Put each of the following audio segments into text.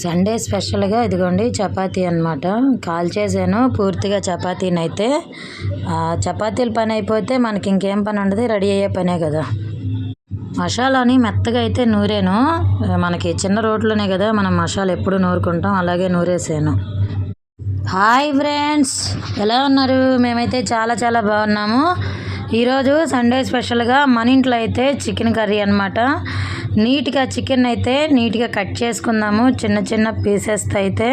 Sunday స్పెషల్గా ఇదిగోండి చపాతీ అనమాట కాల్ చేశాను పూర్తిగా చపాతీని అయితే చపాతీల పని అయిపోతే మనకి ఇంకేం పని ఉండదు రెడీ అయ్యే పనే కదా. మసాలాని మెత్తగా అయితే నూరాను. మనకి చిన్న రోట్లోనే కదా మనం మసాలా ఎప్పుడు నూరుకుంటాం అలాగే నూరేసాను. హాయ్ ఫ్రెండ్స్ ఎలా ఉన్నారు? మేమైతే చాలా చాలా బాగున్నాము. ఈరోజు సండే స్పెషల్గా మన ఇంట్లో అయితే చికెన్ కర్రీ అనమాట నీట్గా చికెన్ అయితే నీట్గా కట్ చేసుకుందాము. చిన్న చిన్న పీసెస్తో అయితే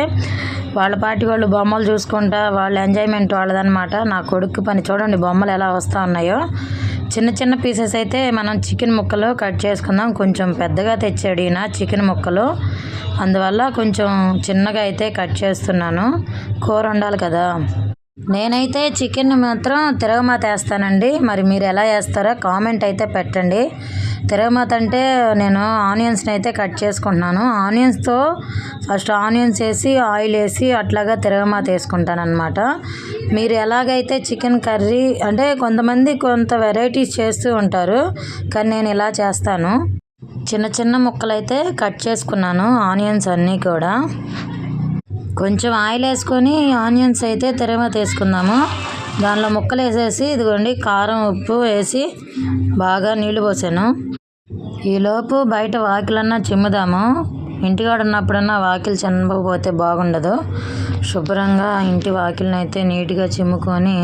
వాళ్ళ పాటి వాళ్ళు బొమ్మలు చూసుకుంటా వాళ్ళ ఎంజాయ్మెంట్ వాళ్ళదనమాట నా కొడుకు పని చూడండి బొమ్మలు ఎలా వస్తూ ఉన్నాయో. చిన్న చిన్న పీసెస్ అయితే మనం చికెన్ ముక్కలు కట్ చేసుకుందాం. కొంచెం పెద్దగా తెచ్చాడు ఈయన చికెన్ ముక్కలు. అందువల్ల కొంచెం చిన్నగా అయితే కట్ చేస్తున్నాను. కూర ఉండాలి కదా. నేనైతే చికెన్ మాత్రం తిరగమాత వేస్తానండి. మరి మీరు ఎలా వేస్తారో కామెంట్ అయితే పెట్టండి. తిరగమాత అంటే నేను ఆనియన్స్ని అయితే కట్ చేసుకుంటున్నాను. ఆనియన్స్తో ఫస్ట్ ఆనియన్స్ వేసి ఆయిల్ వేసి అట్లాగా తిరగమాత వేసుకుంటాను అనమాట మీరు ఎలాగైతే చికెన్ కర్రీ అంటే కొంతమంది కొంత వెరైటీస్ చేస్తూ ఉంటారు కానీ నేను ఇలా చేస్తాను. చిన్న చిన్న ముక్కలు అయితే కట్ చేసుకున్నాను ఆనియన్స్ అన్నీ కూడా. కొంచెం ఆయిల్ వేసుకొని ఆనియన్స్ అయితే తిరగమాత వేసుకుందాము. దానిలో ముక్కలు వేసేసి ఇదిగోండి కారం ఉప్పు వేసి బాగా నీళ్ళు పోసాను. ఈలోపు బయట వాకిలన్నా చిమ్ముదాము. ఇంటికాడ ఉన్నప్పుడన్నా వాకిలు చిమ్మకపోతే బాగుండదు. శుభ్రంగా ఇంటి వాకిలిని అయితే నీట్గా చిమ్ముకొని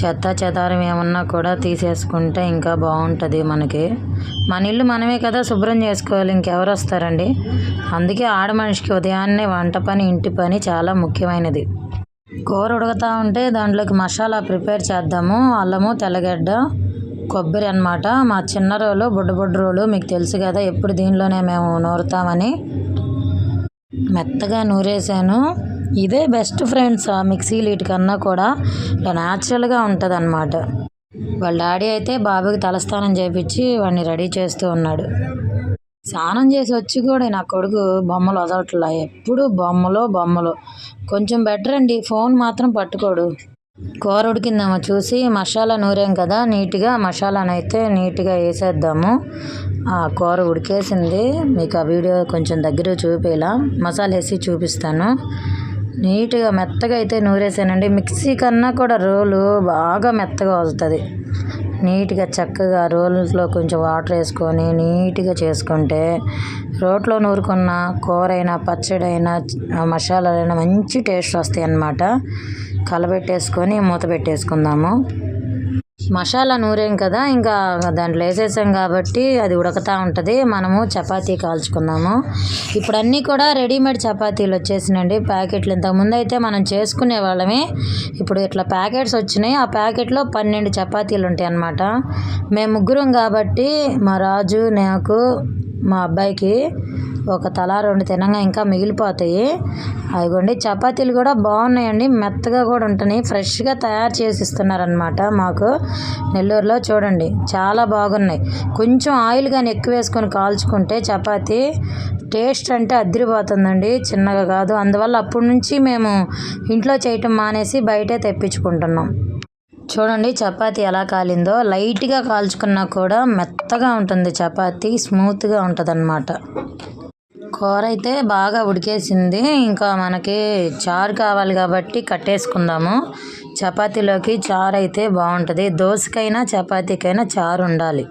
చెత్త చెదారం ఏమన్నా కూడా తీసేసుకుంటే ఇంకా బాగుంటుంది మనకి. మన ఇల్లు మనమే కదా శుభ్రం చేసుకోవాలి ఇంకెవరు వస్తారండి? అందుకే ఆడ మనిషికి ఉదయాన్నే వంట పని ఇంటి పని చాలా ముఖ్యమైనది. కూర ఉడుకుతూ ఉంటే దాంట్లోకి మసాలా ప్రిపేర్ చేద్దాము అల్లము తెల్లగడ్డ కొబ్బరి అన్నమాట. మా చిన్న రోలు బుడ్డ బుడ్డ రోలు మీకు తెలుసు కదా ఎప్పుడు దీనిలోనే మేము నూరుతామని. మెత్తగా నూరేసాను. ఇదే బెస్ట్ ఫ్రెండ్స్ ఆ మిక్సీ కన్నా కూడా. ఇలా న్యాచురల్గా ఉంటుంది అనమాట వాళ్ళ డాడీ అయితే బాబుకి తలస్నానం చేపించి వాడిని రెడీ చేస్తూ ఉన్నాడు. స్నానం చేసి వచ్చి కూడా నా కొడుకు బొమ్మలు వదలట్లా. ఎప్పుడు బొమ్మలో బొమ్మలు. కొంచెం బెటర్ అండి ఫోన్ మాత్రం పట్టుకోడు. కూర ఉడికిందేమో? చూసి మసాలా నూరాం కదా నీట్గా మసాలాను అయితే నీట్గా వేసేద్దాము. ఆ కూర ఉడికేసింది. మీకు ఆ వీడియో కొంచెం దగ్గర చూపేలా. మసాలా వేసి చూపిస్తాను. నీట్గా మెత్తగా అయితే నూరేసానండి. మిక్సీ కన్నా కూడా రోలు బాగా మెత్తగా వస్తుంది. నీట్గా చక్కగా రోల్లో కొంచెం వాటర్ వేసుకొని నీట్గా చేసుకుంటే రోట్లో నూరుకున్న కూర అయినా మసాలాలైనా మంచి టేస్ట్ వస్తాయి అన్నమాట కలబెట్టేసుకొని మూత పెట్టేసుకుందాము. మసాలా నూరేం కదా ఇంకా దాంట్లో వేసేసాం కాబట్టి అది ఉడకతా ఉంటుంది. మనము చపాతీ కాల్చుకుందాము. ఇప్పుడు అన్నీ కూడా రెడీమేడ్ చపాతీలు వచ్చేసినండి ప్యాకెట్లు ఇంతకుముందు అయితే మనం చేసుకునే వాళ్ళమే. ఇప్పుడు ఇట్లా ప్యాకెట్స్ వచ్చినాయి. ఆ ప్యాకెట్లో పన్నెండు చపాతీలు ఉంటాయి అన్నమాట మేము ముగ్గురం కాబట్టి మా రాజు నాకు మా అబ్బాయికి ఒక తలా రెండు తినంగా ఇంకా మిగిలిపోతాయి. అదిగోండి చపాతీలు కూడా బాగున్నాయండి. మెత్తగా కూడా ఉంటున్నాయి. ఫ్రెష్గా తయారు చేసి ఇస్తున్నారనమాట మాకు నెల్లూరులో. చూడండి చాలా బాగున్నాయి. కొంచెం ఆయిల్ కానీ ఎక్కువ వేసుకొని కాల్చుకుంటే చపాతీ టేస్ట్ అంటే అద్దరిపోతుందండి చిన్నగా కాదు. అందువల్ల అప్పటి నుంచి మేము ఇంట్లో చేయటం మానేసి బయటే తెప్పించుకుంటున్నాం. చూడండి చపాతి ఎలా కాలిందో. లైట్గా కాల్చుకున్నా కూడా మెత్తగా ఉంటుంది చపాతీ స్మూత్గా ఉంటుంది అనమాట కూర అయితే బాగా ఉడికేసింది. ఇంకా మనకి చారు కావాలి కాబట్టి కట్టేసుకుందాము. చపాతీలోకి చారు అయితే బాగుంటుంది. దోశకైనా చపాతీకైనా చారు ఉండాలి.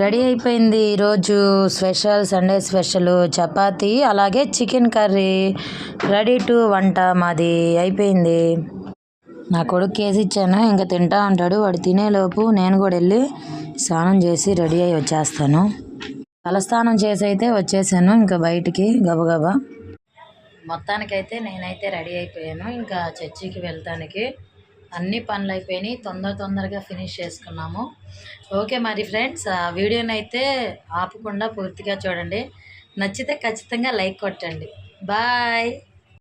రెడీ అయిపోయింది ఈరోజు స్పెషల్ సండే స్పెషల్ చపాతీ అలాగే చికెన్ కర్రీ. రెడీ టు వంట మాది. అయిపోయింది. నా కొడుకు కేసి ఇచ్చాను ఇంకా తింటా ఉంటాడు వాడు తినేలోపు నేను కూడా వెళ్ళి స్నానం చేసి రెడీ అయ్యి వచ్చేస్తాను. తలస్నానం చేసి అయితే వచ్చేసాను ఇంకా బయటికి గబగబా. మొత్తానికైతే నేనైతే రెడీ అయిపోయాను ఇంకా చర్చికి వెళ్తానికి. అన్ని పనులు అయిపోయినాయి తొందర తొందరగా ఫినిష్ చేసుకున్నాము. ఓకే మరి ఫ్రెండ్స్ ఆ వీడియోని అయితే ఆపకుండా పూర్తిగా చూడండి. నచ్చితే ఖచ్చితంగా లైక్ కొట్టండి. బాయ్!